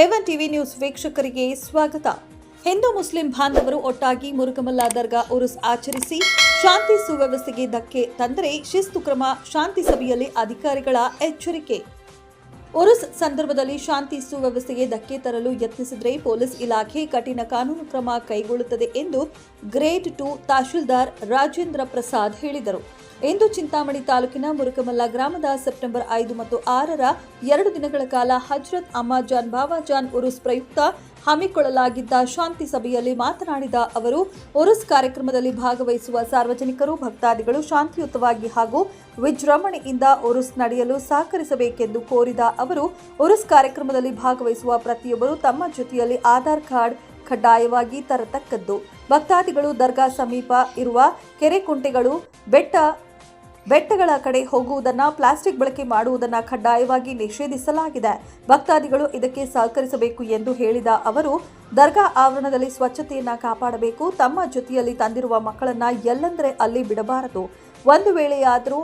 ಎವನ್ TV news ವೀಕ್ಷಕರಿಗೆ ಸ್ವಾಗತ. Hindu Muslim ಬಾಂಧವರು ಒಟ್ಟಾಗಿ ಮುರುಗಮಲ್ಲ ದರ್ಗಾ ಉರುಸ್ ಆಚರಿಸಿ ಶಾಂತಿ ಸುವ್ಯವಸ್ಥೆಗೆ ಧಕ್ಕೆ ತಂದರೆ ಶಿಸ್ತು ಕ್ರಮ ಶಾಂತಿ ಸಭೆಯಲ್ಲಿ ಅಧಿಕಾರಿಗಳ ಎಚ್ಚರಿಕೆ. ಉರುಸ್ ಸಂದರ್ಭದಲ್ಲಿ ಶಾಂತಿ ಸುವ್ಯವಸ್ಥೆಗೆ ಧಕ್ಕೆ ತರಲು ಯತ್ನಿಸಿದರೆ ಪೊಲೀಸ್ ಇಲಾಖೆ ಕಠಿಣ ಕಾನೂನು ಕ್ರಮ ಕೈಗೊಳ್ಳುತ್ತದೆ ಎಂದು ಗ್ರೇಟ್ ಟು ತಹಶೀಲ್ದಾರ್ ರಾಜೇಂದ್ರ ಪ್ರಸಾದ್ ಹೇಳಿದರು. ಇಂದು ಚಿಂತಾಮಣಿ ತಾಲೂಕಿನ ಮುರುಕಮಲ್ಲ ಗ್ರಾಮದ ಸೆಪ್ಟೆಂಬರ್ ಐದು ಮತ್ತು ಆರರ ಎರಡು ದಿನಗಳ ಕಾಲ ಹಜ್ರತ್ ಅಮ್ಮಾಜಾನ್ ಬಾಬಾಜಾನ್ ಉರುಸ್ ಪ್ರಯುಕ್ತ ಹಮ್ಮಿಕೊಳ್ಳಲಾಗಿದ್ದ ಶಾಂತಿ ಸಭೆಯಲ್ಲಿ ಮಾತನಾಡಿದ ಅವರು, ಉರುಸ್ ಕಾರ್ಯಕ್ರಮದಲ್ಲಿ ಭಾಗವಹಿಸುವ ಸಾರ್ವಜನಿಕರು, ಭಕ್ತಾದಿಗಳು ಶಾಂತಿಯುತವಾಗಿ ಹಾಗೂ ವಿಜೃಂಭಣೆಯಿಂದ ಉರುಸ್ ನಡೆಯಲು ಸಹಕರಿಸಬೇಕೆಂದು ಕೋರಿದ ಅವರು, ಉರುಸ್ ಕಾರ್ಯಕ್ರಮದಲ್ಲಿ ಭಾಗವಹಿಸುವ ಪ್ರತಿಯೊಬ್ಬರು ತಮ್ಮ ಜೊತೆಯಲ್ಲಿ ಆಧಾರ್ ಕಾರ್ಡ್ ಕಡ್ಡಾಯವಾಗಿ ತರತಕ್ಕದ್ದು. ಭಕ್ತಾದಿಗಳು ದರ್ಗಾ ಸಮೀಪ ಇರುವ ಕೆರೆ ಕುಂಟೆಗಳು, ಬೆಟ್ಟ ಬೆಟ್ಟಗಳ ಕಡೆ ಹೋಗುವುದನ್ನು, ಪ್ಲಾಸ್ಟಿಕ್ ಬಳಕೆ ಮಾಡುವುದನ್ನು ಕಡ್ಡಾಯವಾಗಿ ನಿಷೇಧಿಸಲಾಗಿದೆ. ಭಕ್ತಾದಿಗಳು ಇದಕ್ಕೆ ಸಹಕರಿಸಬೇಕು ಎಂದು ಹೇಳಿದ ಅವರು, ದರ್ಗಾ ಆವರಣದಲ್ಲಿ ಸ್ವಚ್ಛತೆಯನ್ನು ಕಾಪಾಡಬೇಕು, ತಮ್ಮ ಜೊತೆಯಲ್ಲಿ ತಂದಿರುವ ಮಕ್ಕಳನ್ನ ಎಲ್ಲೆಂದರೆ ಅಲ್ಲಿ ಬಿಡಬಾರದು. ಒಂದು ವೇಳೆಯಾದರೂ,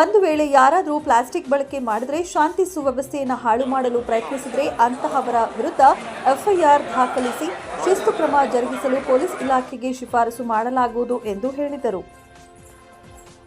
ಒಂದು ವೇಳೆ ಯಾರಾದರೂ ಪ್ಲಾಸ್ಟಿಕ್ ಬಳಕೆ ಮಾಡಿದರೆ ಶಾಂತಿ ಸುವ್ಯವಸ್ಥೆಯನ್ನು ಹಾಳು ಮಾಡಲು ಪ್ರಯತ್ನಿಸಿದರೆ ಅಂತಹವರ ವಿರುದ್ಧ ಎಫ್ಐಆರ್ ದಾಖಲಿಸಿ ಶಿಸ್ತು ಕ್ರಮ ಜರುಗಿಸಲು ಪೊಲೀಸ್ ಇಲಾಖೆಗೆ ಶಿಫಾರಸು ಮಾಡಲಾಗುವುದು ಎಂದು ಹೇಳಿದರು.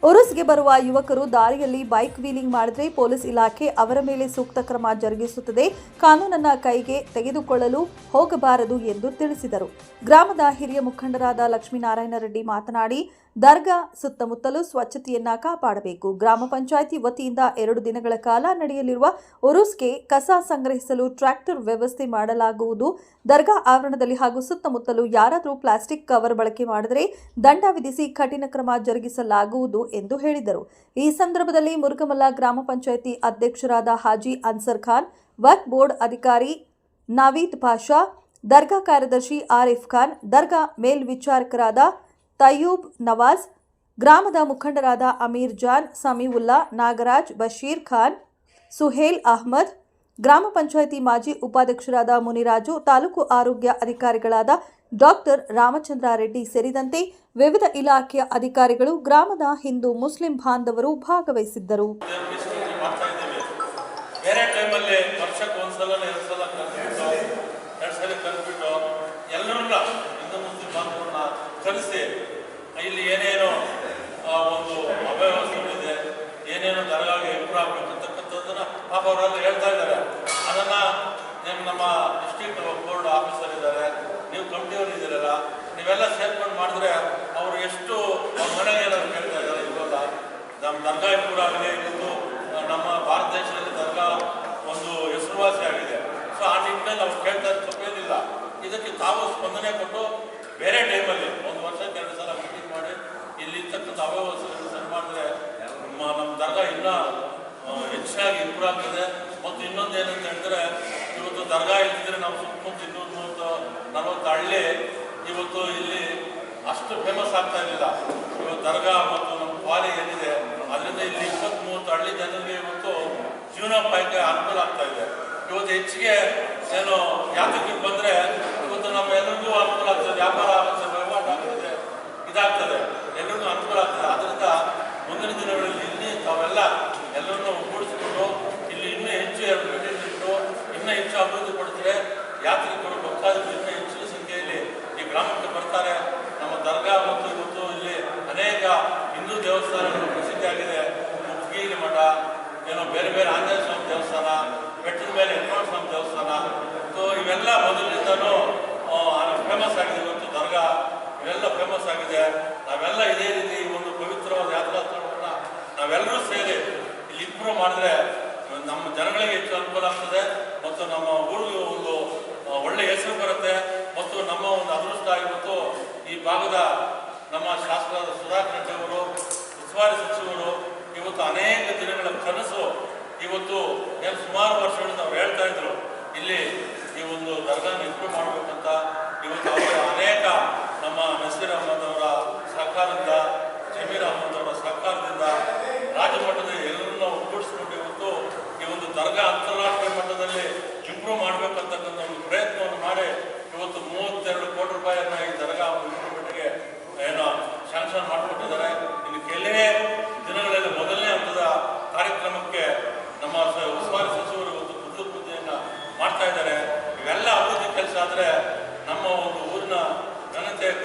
ಉರುಸ್ಗೆ ಬರುವ ಯುವಕರು ದಾರಿಯಲ್ಲಿ ಬೈಕ್ ವೀಲಿಂಗ್ ಮಾಡಿದ್ರೆ ಪೊಲೀಸ್ ಇಲಾಖೆ ಅವರ ಮೇಲೆ ಸೂಕ್ತ ಕ್ರಮ ಜರುಗಿಸುತ್ತದೆ. ಕಾನೂನನ್ನ ಕೈಗೆ ತೆಗೆದುಕೊಳ್ಳಲು ಹೋಗಬಾರದು ಎಂದು ತಿಳಿಸಿದರು. ಗ್ರಾಮದ ಹಿರಿಯ ಮುಖಂಡರಾದ ಲಕ್ಷ್ಮೀನಾರಾಯಣ ರೆಡ್ಡಿ ಮಾತನಾಡಿ, ದರ್ಗಾ ಸುತ್ತಮುತ್ತಲು ಸ್ವಚ್ಛತೆಯನ್ನ ಕಾಪಾಡಬೇಕು. ಗ್ರಾಮ ಪಂಚಾಯಿತಿ ವತಿಯಿಂದ ಎರಡು ದಿನಗಳ ಕಾಲ ನಡೆಯಲಿರುವ ಉರುಸ್ಗೆ ಕಸ ಸಂಗ್ರಹಿಸಲು ಟ್ರ್ಯಾಕ್ಟರ್ ವ್ಯವಸ್ಥೆ ಮಾಡಲಾಗುವುದು. ದರ್ಗಾ ಆವರಣದಲ್ಲಿ ಹಾಗೂ ಸುತ್ತಮುತ್ತಲು ಯಾರಾದರೂ ಪ್ಲಾಸ್ಟಿಕ್ ಕವರ್ ಬಳಕೆ ಮಾಡಿದರೆ ದಂಡ ವಿಧಿಸಿ ಕಠಿಣ ಕ್ರಮ ಜರುಗಿಸಲಾಗುವುದು. ಎಂದು ಹೇಳಿದರು. ಈ ಸಂದರ್ಭದಲ್ಲಿ ಮುರುಗಮಲ್ಲ ಗ್ರಾಮ ಪಂಚಾಯಿತಿ ಅಧ್ಯಕ್ಷರಾದ ಹಾಜಿ ಅನ್ಸರ್ ಖಾನ್ ವಕ್ ಬೋರ್ಡ್ ಅಧಿಕಾರಿ ನಾವೀದ್ ಪಾಷಾ, ದರ್ಗಾ ಕಾರ್ಯದರ್ಶಿ ಆರಿಫ್ ಖಾನ್, ದರ್ಗಾ ಮೇಲ್ವಿಚಾರಕರಾದ ತಯೂಬ್ ನವಾಜ್, ಗ್ರಾಮದ ಮುಖಂಡರಾದ ಅಮೀರ್ ಜಾನ್, ಸಮೀವುಲ್ಲಾ ನಾಗರಾಜ್, ಬಶೀರ್ ಖಾನ್, ಸುಹೇಲ್ ಅಹ್ಮದ್ ಗ್ರಾಮ ಪಂಚಾಯಿತಿ ಮಾಜಿ ಉಪಾಧ್ಯಕ್ಷರಾದ ಮುನಿರಾಜು, ತಾಲೂಕು ಆರೋಗ್ಯ ಅಧಿಕಾರಿಗಳಾದ ಡಾಕ್ಟರ್ ರಾಮಚಂದ್ರ ರೆಡ್ಡಿ ಸೇರಿದಂತೆ ವಿವಿಧ ಇಲಾಖೆಯ ಅಧಿಕಾರಿಗಳು, ಗ್ರಾಮದ ಹಿಂದೂ ಮುಸ್ಲಿಂ ಬಾಂಧವರು ಭಾಗವಹಿಸಿದ್ದರು. ಇಲ್ಲಿ ಹೇಳ್ತಾ ಇದ್ದಾರೆ. ನಿಮ್ಮ ಡಿಸ್ಟಿಕ್ ಬೋರ್ಡ್ ಆಫೀಸರ್ ಇದ್ದಾರೆ. ನೀವು ಕಮಿಟಿಯವರು ಇದ್ದೀರಲ್ಲ, ನೀವೆಲ್ಲ ಸೇರ್ಕೊಂಡು ಮಾಡಿದ್ರೆ ಅವರು ಎಷ್ಟು ಮನೆಗೆ ಏನಾದ್ರು ಕೇಳ್ತಾ ಇದ್ದಾರೆ ಇವಾಗ. ನಮ್ಮ ದರ್ಗಾ ಆಗಲಿ ಇವತ್ತು ನಮ್ಮ ಭಾರತ ದೇಶದಲ್ಲಿ ದರ್ಗಾ ಒಂದು ಹೆಸರುವಾಸಿ ಆಗಿದೆ. ಸೊ ಆ ನಿಟ್ಟಿನಲ್ಲಿ ಅವ್ರು ಕೇಳ್ತಾ ತಪ್ಪೇನಿಲ್ಲ ಇದಕ್ಕೆ ತಾವು ಸ್ಪಂದನೆ ಕೊಟ್ಟು ಬೇರೆ ಟೈಮಲ್ಲಿ ಒಂದು ವರ್ಷಕ್ಕೆ ಎರಡು ಸಲ ಮೀಟಿಂಗ್ ಮಾಡಿ, ಇಲ್ಲಿ ಇರ್ತಕ್ಕಂಥ ಅವ್ಯವಸ್ಥೆಗಳನ್ನು ಸರಿ ಮಾಡಿದ್ರೆ ನಮ್ಮ ನಮ್ಮ ದರ್ಗಾ ಇನ್ನೂ ಹೆಚ್ಚಾಗಿ ಇಂಪ್ರೂವ್ ಆಗ್ತದೆ. ಮತ್ತು ಇನ್ನೊಂದು ಏನಂತ ಹೇಳಿದ್ರೆ ಇವತ್ತು ದರ್ಗಾ ಇದ್ದಿದ್ರೆ ನಾವು ಸುತ್ತಮುತ್ತ ಇನ್ನೂರು ಮೂವತ್ತು ನಲವತ್ತು ಹಳ್ಳಿ, ಇವತ್ತು ಇಲ್ಲಿ ಅಷ್ಟು ಫೇಮಸ್ ಆಗ್ತಾ ಇರಲಿಲ್ಲ. ಇವತ್ತು ದರ್ಗಾ ಮತ್ತು ನಮ್ಮ ಕ್ವಾಲಿ ಏನಿದೆ, ಅದರಿಂದ ಇಲ್ಲಿ ಇಪ್ಪತ್ತ್ ಮೂವತ್ತು ಹಳ್ಳಿ ಜನರಿಗೆ ಇವತ್ತು ಜೀವನೋಪಾಯಕ್ಕೆ ಅನುಕೂಲ ಆಗ್ತಾ ಇದೆ. ಇವತ್ತು ಹೆಚ್ಚಿಗೆ ಏನು ಯಾತಕ್ಕೆ ಬಂದರೆ, ಇವತ್ತು ನಮ್ಮ ಎಲ್ಲರಿಗೂ ಅನುಕೂಲ ಆಗ್ತದೆ. ವ್ಯಾಪಾರ ಆಗುತ್ತೆ ವಹಿವಾಟು ಆಗ್ತದೆ ಇದಾಗ್ತದೆ ಎಲ್ಲರಿಗೂ ಅನುಕೂಲ ಆಗ್ತದೆ ಆದ್ದರಿಂದ ಮುಂದಿನ ದಿನಗಳಲ್ಲಿ ಇಲ್ಲಿ ತಾವೆಲ್ಲ ಎಲ್ಲರನ್ನೂ ಒಗ್ಗೂಡಿಸಿಕೊಂಡು ಇಲ್ಲಿ ಇನ್ನೂ ಹೆಚ್ಚು ಎರಡು ಮೀಟಿಂಗ್ ಇಟ್ಟು ಇನ್ನೂ ಹೆಚ್ಚು ಅಭಿವೃದ್ಧಿ ಪಡಿಸಿದ್ರೆ ಯಾತ್ರಿಕರು ಭಕ್ತಾದಿಗಳು ಇನ್ನೂ ಹೆಚ್ಚಿನ ಸಂಖ್ಯೆಯಲ್ಲಿ ಈ ಗ್ರಾಮಕ್ಕೆ ಬರ್ತಾರೆ. ನಮ್ಮ ದರ್ಗಾ ಮತ್ತು ಇವತ್ತು ಇಲ್ಲಿ ಅನೇಕ ಹಿಂದೂ ದೇವಸ್ಥಾನಗಳು ಪ್ರಸಿದ್ಧಿಯಾಗಿದೆ ಮುಖಗಿರಿ ಮಠ, ಏನೋ ಬೇರೆ ಬೇರೆ ಆಂಜನೇಯ ಸ್ವಾಮಿ ದೇವಸ್ಥಾನ, ಬೆಟ್ಟದ ಮೇಲೆ ಯಜಮಾನ ಸ್ವಾಮಿ ದೇವಸ್ಥಾನ. ಸೊ ಇವೆಲ್ಲ ಮೊದಲಿಂದನೂ ಫೇಮಸ್ ಆಗಿದೆ. ಇವತ್ತು ದರ್ಗಾ, ಇವೆಲ್ಲ ಫೇಮಸ್ ಆಗಿದೆ. ನಾವೆಲ್ಲ ಇದೇ ರೀತಿ ಒಂದು ಪವಿತ್ರವಾದ ಯಾತ್ರಾ ನಾವೆಲ್ಲರೂ ಸೇರಿ ಇಲ್ಲಿ ಇಂಪ್ರೂವ್ ಮಾಡಿದ್ರೆ ನಮ್ಮ ಜನಗಳಿಗೆ ಹೆಚ್ಚು ಅನುಕೂಲ ಆಗ್ತದೆ. ಮತ್ತು ನಮ್ಮ ಊರಿಗೆ ಒಂದು ಒಳ್ಳೆಯ ಒಳ್ಳೆ ಹೆಸರು ಬರುತ್ತೆ. ಮತ್ತು ನಮ್ಮ ಒಂದು ಅದೃಷ್ಟ ಆಗಿರುತ್ತೆ ಈ ಭಾಗದ ನಮ್ಮ ಶಾಸಕರಾದ ಸುಧಾಕರ್ ರೆಡ್ಡಿ ಅವರು, ಉಸ್ತುವಾರಿ ಸಚಿವರು, ಇವತ್ತು ಅನೇಕ ದಿನಗಳ ಕನಸು ಇವತ್ತು ಏನು ಸುಮಾರು ವರ್ಷಗಳಿಂದ ಅವ್ರು ಹೇಳ್ತಾ ಇದ್ರು. ಇಲ್ಲಿ ಈ ಒಂದು ದರ್ಗಾನ ಇಂಪ್ರೂವ್ ಮಾಡಬೇಕಂತ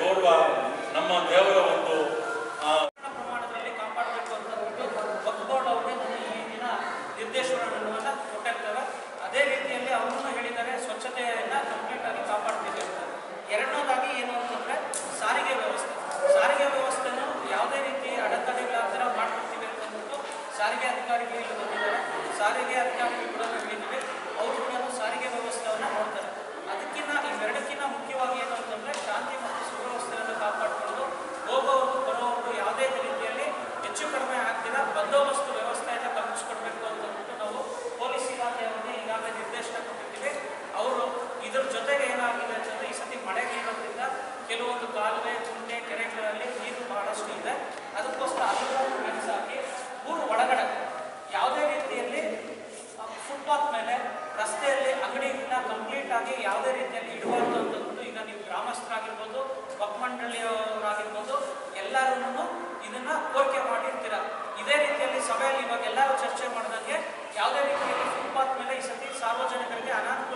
ನೋಡುವ ನಮ್ಮ ದೇವರ ಒಂದು ಯಾವುದೇ ರೀತಿಯಲ್ಲಿ ಇಡಬಾರ್ದು ಅಂತಂದ್ಬಿಟ್ಟು ಈಗ ನೀವು ಗ್ರಾಮಸ್ಥರಾಗಿರ್ಬೋದು ಒಕ್ಕಮಂಡಳಿಯವರಾಗಿರ್ಬೋದು ಎಲ್ಲರೂ ಇದನ್ನ ಕೋರಿಕೆ ಮಾಡಿರ್ತೀರ. ಇದೇ ರೀತಿಯಲ್ಲಿ ಸಭೆಯಲ್ಲಿ ಇವಾಗ ಎಲ್ಲರೂ ಚರ್ಚೆ ಮಾಡಿದಂಗೆ ಯಾವುದೇ ರೀತಿಯಲ್ಲಿ ಫುಟ್ಪಾತ್ ಮೇಲೆ ಈ ಸತಿ ಸಾರ್ವಜನಿಕರಿಗೆ ಅನಾನುಕೂಲ